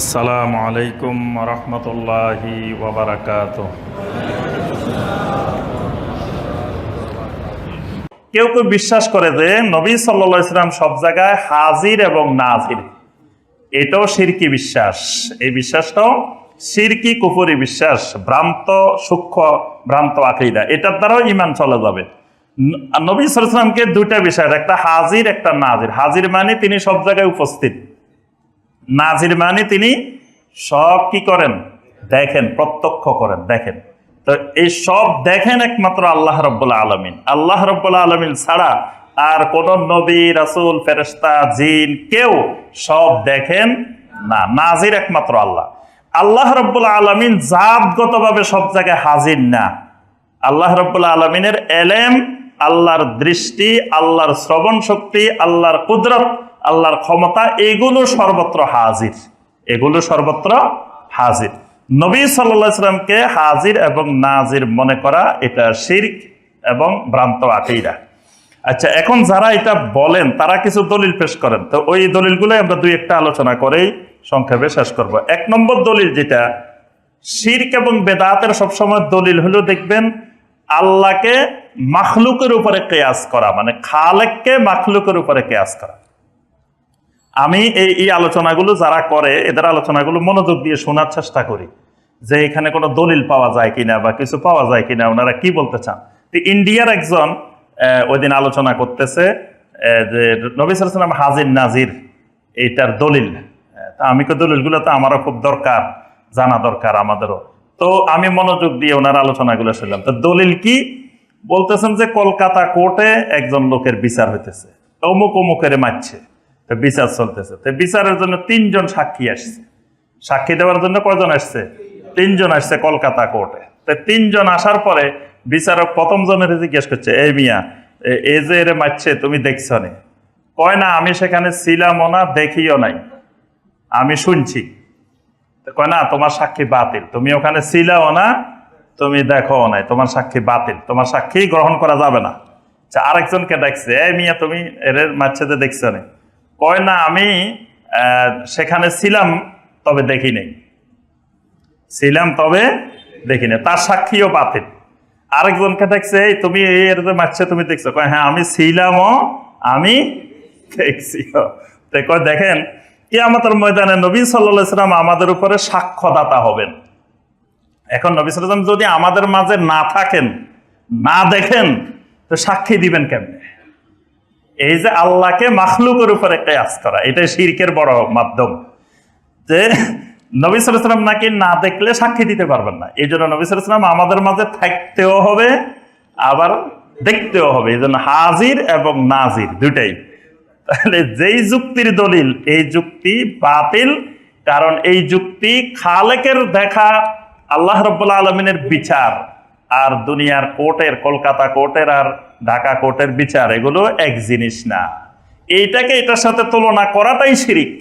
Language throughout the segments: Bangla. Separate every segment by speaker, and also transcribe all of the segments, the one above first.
Speaker 1: আসসালামু আলাইকুম রহমতুল্লাহি ওবরাকাত কেউ কেউ বিশ্বাস করে যে নবী সাল্লা ইসলাম সব জায়গায় হাজির এবং নাজির। এটাও সিরকি বিশ্বাস। এই বিশ্বাসটাও সিরকি কুপুরি বিশ্বাস, ভ্রান্ত, সূক্ষ্ম, ভ্রান্ত আকিদা। এটার দ্বারাও ইমান চলে যাবে। নবী সাল্লামকে দুইটা বিষয়, একটা হাজির, একটা নাজির। হাজির মানে তিনি সব জায়গায় উপস্থিত। নাজির মানে তিনি সব কি করেন? দেখেন, প্রত্যক্ষ করেন, দেখেন। তো এই সব দেখেন একমাত্র আল্লাহ রব্বুল্লা আলমিন। আল্লাহ রব্বুল্লা আলমিন ছাড়া আর কোন নবী, রাসূল ফেরেস্তা জিন কেউ সব দেখেন না। নাজির একমাত্র আল্লাহ। আল্লাহ রব্বুল্লা আলমিন জাতগতভাবে সব জায়গায় হাজির না। আল্লাহ রব্বুল্লা আলমিনের এলেম, আল্লাহর দৃষ্টি, আল্লাহর শ্রবণ শক্তি আল্লাহর কুদরত আল্লাহর ক্ষমতা, এগুলো সর্বত্র হাজির। এগুলো সর্বত্র হাজির। নবী সাল্লামকে হাজির এবং নাজির মনে করা এটা শির্ক এবং ভ্রান্ত আকেইরা আচ্ছা এখন যারা এটা বলেন, তারা কিছু দলিল পেশ করেন। তো ওই দলিলগুলো আমরা দুই একটা আলোচনা করেই সংক্ষেপে শেষ করব। এক নম্বর দলিল যেটা, শির্ক এবং বেদাতের সবসময় দলিল হলো দেখবেন, আল্লাহকে মাখলুকের উপরে কেয়াস করা মানে খালেককে মাখলুকের উপরে কেয়াস করা। আমি এই এই আলোচনাগুলো যারা করে, এদের আলোচনাগুলো মনোযোগ দিয়ে শোনার চেষ্টা করি যে এখানে কোনো দলিল পাওয়া যায় কিনা বা কিছু পাওয়া যায় কিনা, ওনারা কি বলতে চান? তো ইন্ডিয়ার একজন ওই দিন আলোচনা করতেছে যে নবী সালাম হাজির নাজির, এইটার দলিল। তা আমি তো দলিলগুলো তো আমারও খুব দরকার, জানা দরকার আমাদেরও। তো আমি মনোযোগ দিয়ে ওনার আলোচনাগুলো শুনলাম। তো দলিল কি? বলতেছেন যে কলকাতা কোর্টে একজন লোকের বিচার হইতেছে। অমুক অমুকের মারছে। তো বিচার চলতেছে। তো বিচারের জন্য তিনজন সাক্ষী আসছে। সাক্ষী দেওয়ার জন্য কজন আসছে? তিনজন আসছে কলকাতা কোর্টে। তো তিনজন আসার পরে বিচারক প্রথম জনের জিজ্ঞেস করছে, এই মিয়া, এ- যে এরে মারছে, তুমি দেখছ নি? কয়, না, আমি সেখানে ছিলামও না, দেখিও নাই। আমি শুনছি। কয়, না, তোমার সাক্ষী বাতিল। তুমি ওখানে ছিলাও না, তুমি দেখো নাই। তোমার সাক্ষী বাতিল। তোমার সাক্ষী গ্রহণ করা যাবে না। আরেকজনকে দেখছে এই মিয়া, তুমি এর মারছে দেখছ নি? কয় না আমি সেখানে ছিলাম, তবে দেখি নেই। ছিলাম, তবে দেখি না তার সাক্ষীও বাতিল। আরেকজনকে দেখছে, এই তুমি এই এর যে মারছে, তুমি দেখছ? কয় হ্যাঁ আমি ছিলামও, আমি দেখছিও। তো কয়, দেখেন কি আমাদের ময়দানে নবী সাল্লাম আমাদের উপরে সাক্ষ্যদাতা হবেন। এখন নবী সাল্লাম যদি আমাদের মাঝে না থাকেন, না দেখেন, তো সাক্ষী দিবেন কেমনে? এই যে আল্লাহকে মাখলুকের উপরে কেয়াস করা, এটাই শিরকের বড় মাধ্যম। যে নবী সাল্লাম নাকি না দেখলে সাক্ষী দিতে পারবেন না। এই জন্য নবী সাল্লাম আমাদের মাঝে থাকতেও হবে, আবার দেখতেও হবে। এই জন্য হাজির এবং নাজির দুটাই তাহলে যেই যুক্তির দলিল, এই যুক্তি বাতিল, কারণ এই যুক্তি খালেকের দেখা আল্লাহ রব্বুল্লা আলমিনের বিচার। আর দুনিয়ার কোর্টের, কলকাতা কোর্টের আর ঢাকা কোর্টের বিচার, এগুলো এক জিনিস না। এইটাকে এটার সাথে তুলনা করাটাই শিরিক।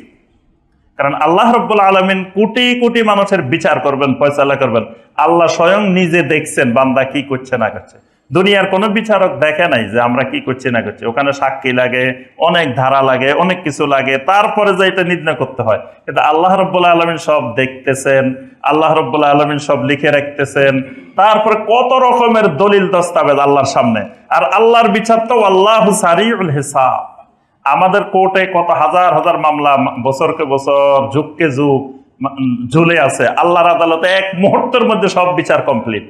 Speaker 1: কারণ আল্লাহ রব্বুল আলমিন কোটি কোটি মানুষের বিচার করবেন, ফয়সালা করবেন। আল্লাহ স্বয়ং নিজে দেখছেন বান্দা কি করছে, না করছে। দুনিয়ার কোনো বিচারক দেখে নাই যে আমরা কি করছি, না করছি। ওখানে সাক্ষী লাগে, অনেক ধারা লাগে, অনেক কিছু লাগে, তারপরে যে এটা নির্ণয় করতে হয়। কিন্তু আল্লাহ রব্বুল্লাহ আলমিন সব দেখতেছেন, আল্লাহ রব্বুল্লাহ আলমিন সব লিখে রাখতেছেন তারপরে কত রকমের দলিল দস্তাবেজ আল্লাহর সামনে। আর আল্লাহর বিচার তো আল্লাহ সারিউল হিসাব। আমাদের কোর্টে কত হাজার হাজার মামলা বছরকে বছর, যুগকে যুগ, ঝুলে আছে। আল্লাহর আদালতে এক মুহূর্তের মধ্যে সব বিচার কমপ্লিট।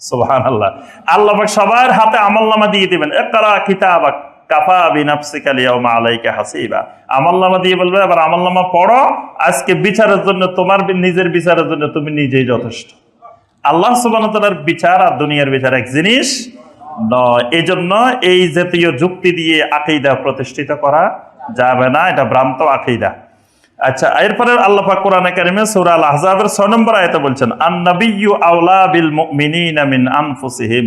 Speaker 1: সুবহান আল্লাহ আল্লাহ সবার হাতে আমলনামা দিয়ে দিবেন একরা কিতাবাক কাফা বিনাফসিকা লিয়াউমা আলাইকা হাসিবা। আমলনামা দিয়ে বলবে আবার আমলনামা পড়ো, আজকে বিচারের জন্য তোমার নিজের বিচারের জন্য তুমি নিজেই যথেষ্ট। আল্লাহ সুবাহতালার বিচার আর দুনিয়ার বিচার এক জিনিস নয়। এই জন্য এই জাতীয় যুক্তি দিয়ে আকিদা প্রতিষ্ঠিত করা যাবে না, এটা ভ্রান্ত আকিদা। আচ্ছা এরপরে আল্লাহ কোরআনে কারিমে সূরা আল আহজাবের 6 নম্বর আয়াতে বলছেন আন নাবিয়্যু আওলা বিল মুমিনিনা মিন আনফুসিহিম।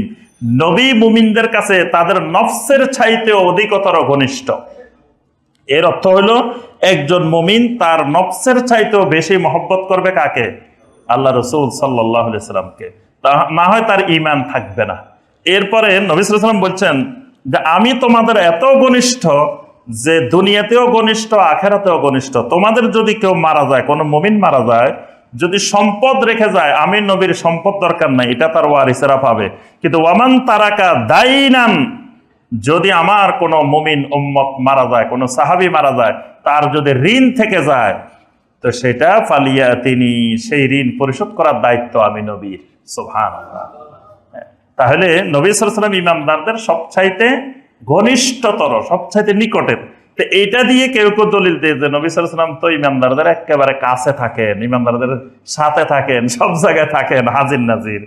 Speaker 1: নবী মুমিনদের কাছে তাদের নফসের চাইতে অধিকতর ঘনিষ্ঠ। এর অর্থ হলো, একজন মুমিন তার নফসের চাইতেও বেশি মহব্বত করবে কাকে? আল্লাহ রসুল সাল্লাহ সাল্লামকে। তা- না হয় তার ইমান থাকবে না। এরপরে নবী সাল্লাম বলছেন যে, আমি তোমাদের এত ঘনিষ্ঠ যে দুনিয়াতেও ঘনিষ্ঠ, আখেরাতেও ঘনিষ্ঠ। তোমাদের যদি কেউ মারা যায়, কোনো মমিন মারা যায়, যদি সম্পদ রেখে যায়, আমি নবীর সম্পদ দরকার নাই, এটা তার ওয়ারিসেরা পাবে। কিন্তু ওয়ামান তারাকা দাইনান, যদি আমার কোনো মুমিন উম্মত মারা যায়, কোনো সাহাবি মারা যায়, তার যদি ঋণ থেকে যায় তো সেটা ফালিয়া তিনি সেই ঋণ পরিশোধ করার দায়িত্ব আমি নবীর সোহান তাহলে নবী সালাম ইমামদারদের সবচাইতে ঘনিষ্ঠতর, সবচাইতে নিকটের। তো এটা দিয়ে কেউ কেউ দলিল দিয়ে যে নবী তো ইমামদারদের একেবারে কাছে থাকেন ইমামদারদের সাথে থাকেন, সব জায়গায় থাকেন, হাজির নাজির।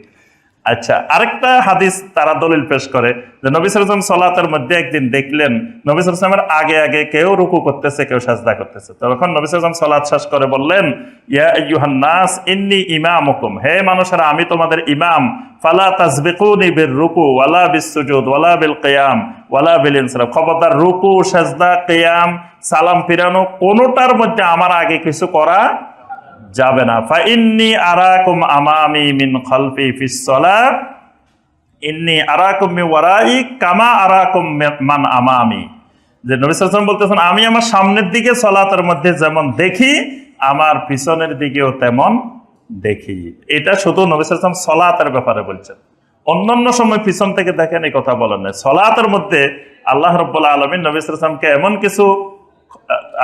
Speaker 1: আচ্ছা আরেকটা হাদিস তারা দলিল পেশ করে যে নবী সালাম সলাতের মধ্যে একদিন দেখলেন, নবী সালামের আগে আগে কেউ রুকু করতেছে, কেউ সাজদা করতেছে। তখন নবী সালাম সলাৎ শেষ করে বললেন, ইয়া নাস, ইন্নি ইমামুকুম। হে মানুষেরা, আমি তোমাদের ইমাম। ফালা তাসবিকুনি বির রুকু ওয়ালা বিস সুজুদ ওয়ালা বিল কিয়াম ওয়ালা বিল ইনসারাফ খবরদার, রুকু, সাজদা, কিয়াম, সালাম ফিরানো, কোনোটার মধ্যে আমার আগে কিছু করা যাবে না। ফা ইন্নি আরাকুম আমামি মিন খালফি ফিস সালাত। ইন্নি আরাকুম মি ওয়ারাই কামা আরাকুম মান আমামি। যে নবী সাল্লাল্লাহু বলতেছেন, আমি আমার সামনের দিকে সলাতের মধ্যে যেমন দেখি, আমার পিছনের দিকেও তেমন দেখি। এটা শুধু নবী সাল্লাল্লাহু সলাতের ব্যাপারে বলছেন। অন্যান্য সময় পিছন থেকে দেখেন এই কথা বলেন সলাতের মধ্যে আল্লাহ রব্বুল্লাহ আলমিন নবী সাল্লামকে এমন কিছু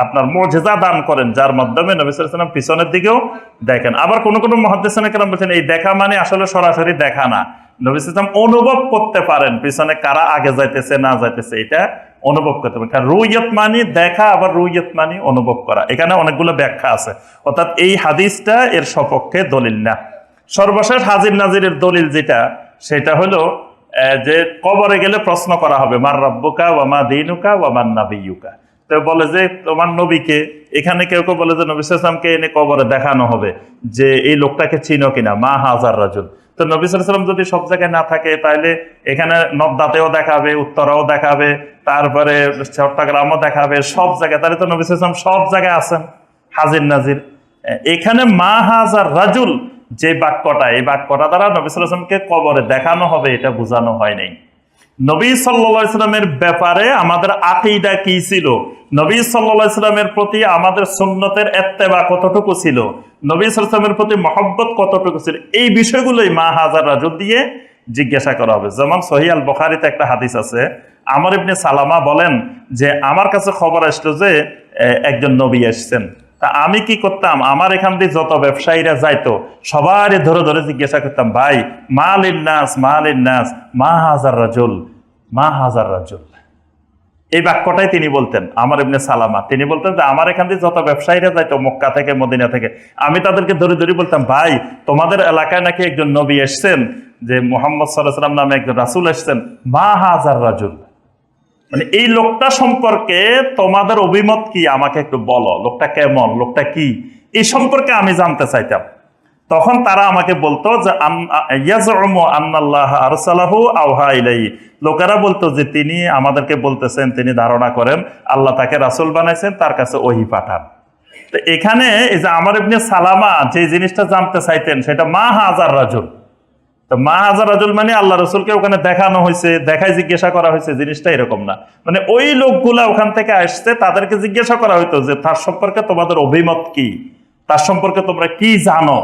Speaker 1: আপনার মর্যাদা দান করেন, যার মাধ্যমে নবী সাল্লাম পিছনের দিকেও দেখেন। আবার কোন কোন মহাদেশনে কেন বলছেন, এই দেখা মানে আসলে সরাসরি দেখা না। নবী সাল্লাম অনুভব করতে পারেন, পিছনে কারা আগে যাইতেছে, না যাইতেছে, এটা অনুভব করতে পারেন। কারণ রুইয়ত মানি দেখা, আবার রুইয়ত মানি অনুভব করা। এখানে অনেকগুলো ব্যাখ্যা আছে। অর্থাৎ এই হাদিসটা এর সপক্ষে দলিল না। সর্বশেষ হাজির নাজিরের দলিল যেটা, সেটা হলো যে কবরে গেলে প্রশ্ন করা হবে, মার রব্বুকা ওয়ামা দিনুকা ওয়ামান নাবিয়ুকা? বলে যে, তোমার নবীকে? এখানে কেউ কেউ বলে যে, নবী সালামকে এনে কবরে দেখানো হবে যে এই লোকটাকে চিনো কিনা, মা হাজার রাজুল। তো নবী সালাম যদি সব জায়গায় না থাকে তাহলে এখানে নবদাতেও দেখাবে, উত্তরাও দেখাবে, তারপরে চট্টগ্রামও দেখাবে, সব জায়গায়। তাহলে তো নবী সালাম সব জায়গায় আছেন, হাজির নাজির। এখানে মা হাজার রাজুল যে বাক্যটা, এই বাক্যটা দ্বারা নবী সাল্লামকে কবরে দেখানো হবে, এটা বোঝানো হয় নাই। নবী সাল্লামের ব্যাপারে আমাদের আকিদা কি ছিল? নবী সাল্লামের প্রতি আমাদের সুন্নতের এত্তেবা কতটুকু ছিল? নবী সাল্লামের প্রতি মহব্বত কতটুকু ছিল? এই বিষয়গুলোই মা হাজার রাজুল দিয়ে জিজ্ঞাসা করা হবে। যেমন সহিয়াল বখারিতে একটা হাদিস আছে, আমার ইবনে সালামা বলেন যে, আমার কাছে খবর আসলো যে একজন নবী এসছেন। তা আমি কি করতাম? আমার এখান দিয়ে যত ব্যবসায়ীরা যাইতো, সবারই ধরে ধরে জিজ্ঞাসা করতাম, ভাই মাল নাস মাল নাস, মা হাজার রাজুল মা হাজার রাজুল এই বাক্যটাই তিনি বলতেন, আমার এমনি সালামা। তিনি বলতেন যে, আমার এখান দিয়ে যত ব্যবসায়ীরা যাইতো মক্কা থেকে, মদিনা থেকে, আমি তাদেরকে ধরে ধরে বলতাম, ভাই, তোমাদের এলাকায় নাকি একজন নবী এসছেন, যে মোহাম্মদ সাল্লাহ সাল্লাম নামে একজন রাসুল এসছেন? মা হাজার রাজুল মানে এই লোকটা সম্পর্কে তোমাদের অভিমত কি? আমাকে একটু বলো, লোকটা কেমন, লোকটা কি? এই সম্পর্কে আমি জানতে চাইতাম। তখন তারা আমাকে বলতো যে লোকেরা বলতো যে, তিনি আমাদেরকে বলতেছেন, তিনি ধারণা করেন, আল্লাহ তাকে রাসূল বানাইছেন, তার কাছে ওহি পাঠান। তো এখানে এই যে আমার ইবনে সালামা যে জিনিসটা জানতে চাইতেন, সেটা মা হাজার রাজুল। তো মা হাজার রাজুল মানে আল্লাহ রসুলকে ওখানে দেখানো হয়েছে, দেখায় জিজ্ঞাসা করা হয়েছে, জিনিসটা এরকম না। মানে ওই লোকগুলা ওখান থেকে আসছে, তাদেরকে জিজ্ঞাসা করা হইতো যে, তার সম্পর্কে তোমাদের অভিমত কি? তার সম্পর্কে তোমরা কি জানো?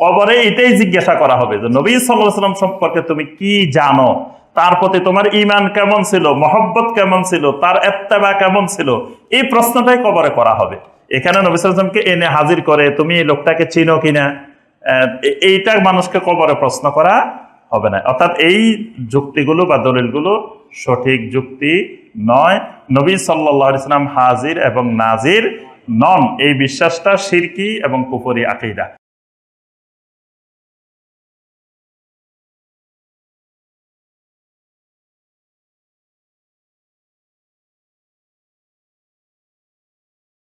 Speaker 1: কবরে এটাই জিজ্ঞাসা করা হবে যে, নবী সাল্লাম সম্পর্কে তুমি কি জানো? তার প্রতি তোমার ইমান কেমন ছিল? মহব্বত কেমন ছিল? তার এত্তেবা কেমন ছিল? এই প্রশ্নটাই কবরে করা হবে। এখানে নবী সাল্লামকে এনে হাজির করে, তুমি এই লোকটাকে চিনো কিনা? এইটা মানুষকে কবরে প্রশ্ন করা হবে না। অর্থাৎ এই যুক্তিগুলো বা দলিলগুলো সঠিক যুক্তি নয়। নবী সাল্লাহ ইসলাম হাজির এবং নাজির নন। এই বিশ্বাসটা সিরকি এবং কুফরি আকিদা।